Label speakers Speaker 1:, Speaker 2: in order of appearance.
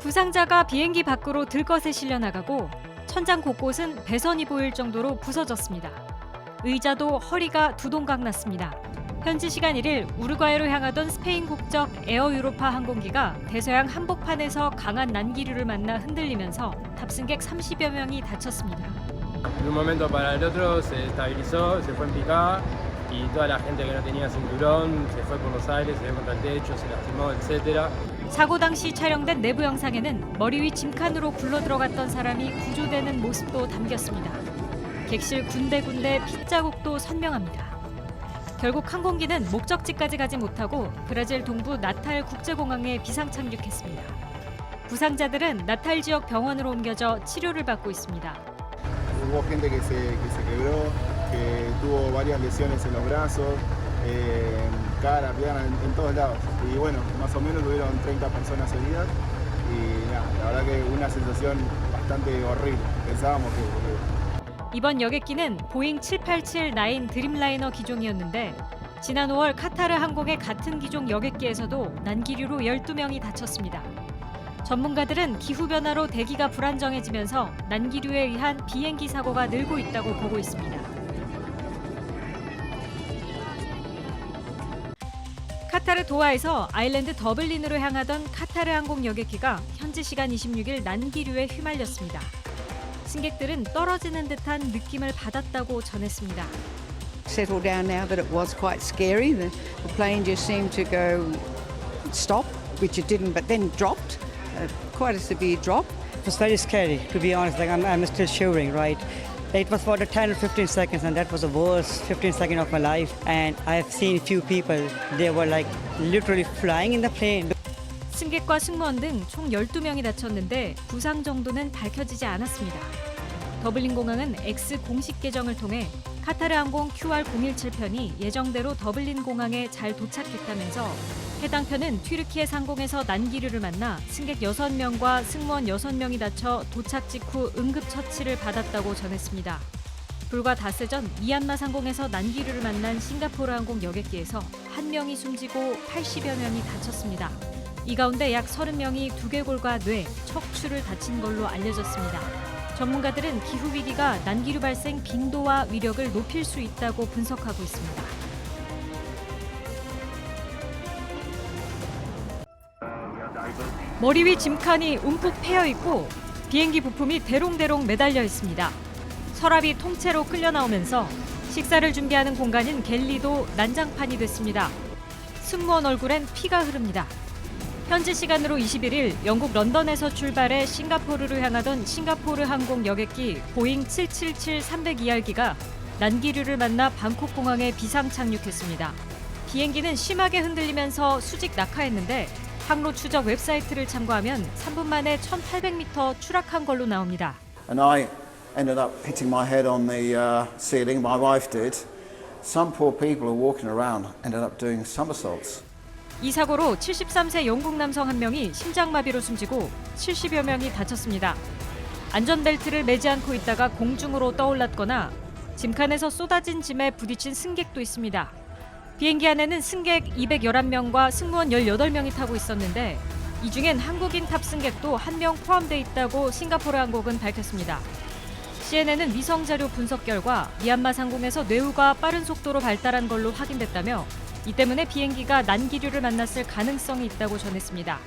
Speaker 1: 부상자가 비행기 밖으로 들것에 실려 나가고 천장 곳곳은 배선이 보일 정도로 부서졌습니다. 의자도 허리가 두 동강 났습니다. 현지 시간 1일 우루과이로 향하던 스페인 국적 에어 유로파 항공기가 대서양 한복판에서 강한 난기류를 만나 흔들리면서 탑승객 30여 명이 다쳤습니다.
Speaker 2: Y toda la gente que no tenía cinturón se fue por los aires, se dio contra el techo, se lastimó, etc.
Speaker 1: 사고 당시 촬영된 내부 영상에는 머리 위 짐칸으로 굴러 들어갔던 사람이 구조되는 모습도 담겼습니다. 객실 군데군데 핏자국도 선명합니다. 결국 항공기는 목적지까지 가지 못하고 브라질 동부 나탈 국제공항에 비상 착륙했습니다. 부상자들은 나탈 지역 병원으로 옮겨져 치료를 받고 있습니다.
Speaker 3: Que tuvo varias lesiones en los brazos, eh, cara, pierna, en, en todos lados. Y bueno, más o menos tuvieron 30 personas heridas. Y nada, la verdad que una sensación bastante horrible. Pensábamos que, que
Speaker 1: 이번 여객기는 보잉 787-9 드림라이너 기종이었는데 지난 5월 카타르 항공의 같은 기종 여객기에서도 난기류로 12명이 다쳤습니다. 전문가들은 기후변화로 대기가 불안정해지면서 난기류에 의한 비행기 사고가 늘고 있다고 보고 있습니다. 카타르 도하에서 아일랜드 더블린으로 향하던 카타르 항공 여객기가 현지 시간 26일 난기류에 휘말렸습니다. 승객들은 떨어지는 듯한 느낌을 받았다고 전했습니다.
Speaker 4: settled down now that it was quite scary. The, the plane just seemed to go stop, which it didn't, but then dropped. Uh, quite a severe drop.
Speaker 5: It was very scary, to be honest. Like I'm, I'm still shivering, right? It was for the 10 or 15 seconds, and that was the worst 15 seconds of my life. And I've seen few people, they were like literally flying in the plane.
Speaker 1: 승객과 승무원 등 총 12명이 다쳤는데 부상 정도는 밝혀지지 않았습니다. 더블린 공항은 X 공식 계정을 통해 카타르 항공 QR017편이 예정대로 더블린 공항에 잘 도착했다면서 해당 편은 튀르키예 상공에서 난기류를 만나 승객 6명과 승무원 6명이 다쳐 도착 직후 응급 처치를 받았다고 전했습니다. 불과 닷새 전 미얀마 상공에서 난기류를 만난 싱가포르 항공 여객기에서 한 명이 숨지고 80여 명이 다쳤습니다. 이 가운데 약 30명이 두개골과 뇌, 척추를 다친 걸로 알려졌습니다. 전문가들은 기후 위기가 난기류 발생 빈도와 위력을 높일 수 있다고 분석하고 있습니다. 머리 위 짐칸이 움푹 패여 있고 비행기 부품이 대롱대롱 매달려 있습니다. 서랍이 통째로 끌려 나오면서 식사를 준비하는 공간인 갤리도 난장판이 됐습니다. 승무원 얼굴엔 피가 흐릅니다. 현지 시간으로 21일 영국 런던에서 출발해 싱가포르로 향하던 싱가포르 항공 여객기 보잉 777-302할기가 난기류를 만나 방콕 공항에 비상 착륙했습니다. 비행기는 심하게 흔들리면서 수직 낙하했는데 항로 추적 웹사이트를 참고하면 3분 만에 1,800m 추락한 걸로 나옵니다.
Speaker 6: and I ended up hitting my head on the uh, ceiling. My wife did. Some poor people who were walking around ended up doing somersaults.
Speaker 1: 이 사고로 73세 영국 남성 한 명이 심장마비로 숨지고 70여 명이 다쳤습니다. 안전벨트를 매지 않고 있다가 공중으로 떠올랐거나 짐칸에서 쏟아진 짐에 부딪힌 승객도 있습니다. 비행기 안에는 승객 211명과 승무원 18명이 타고 있었는데 이 중엔 한국인 탑승객도 한 명 포함돼 있다고 싱가포르 항공은 밝혔습니다. CNN은 위성 자료 분석 결과 미얀마 상공에서 뇌우가 빠른 속도로 발달한 걸로 확인됐다며 이 때문에 비행기가 난기류를 만났을 가능성이 있다고 전했습니다.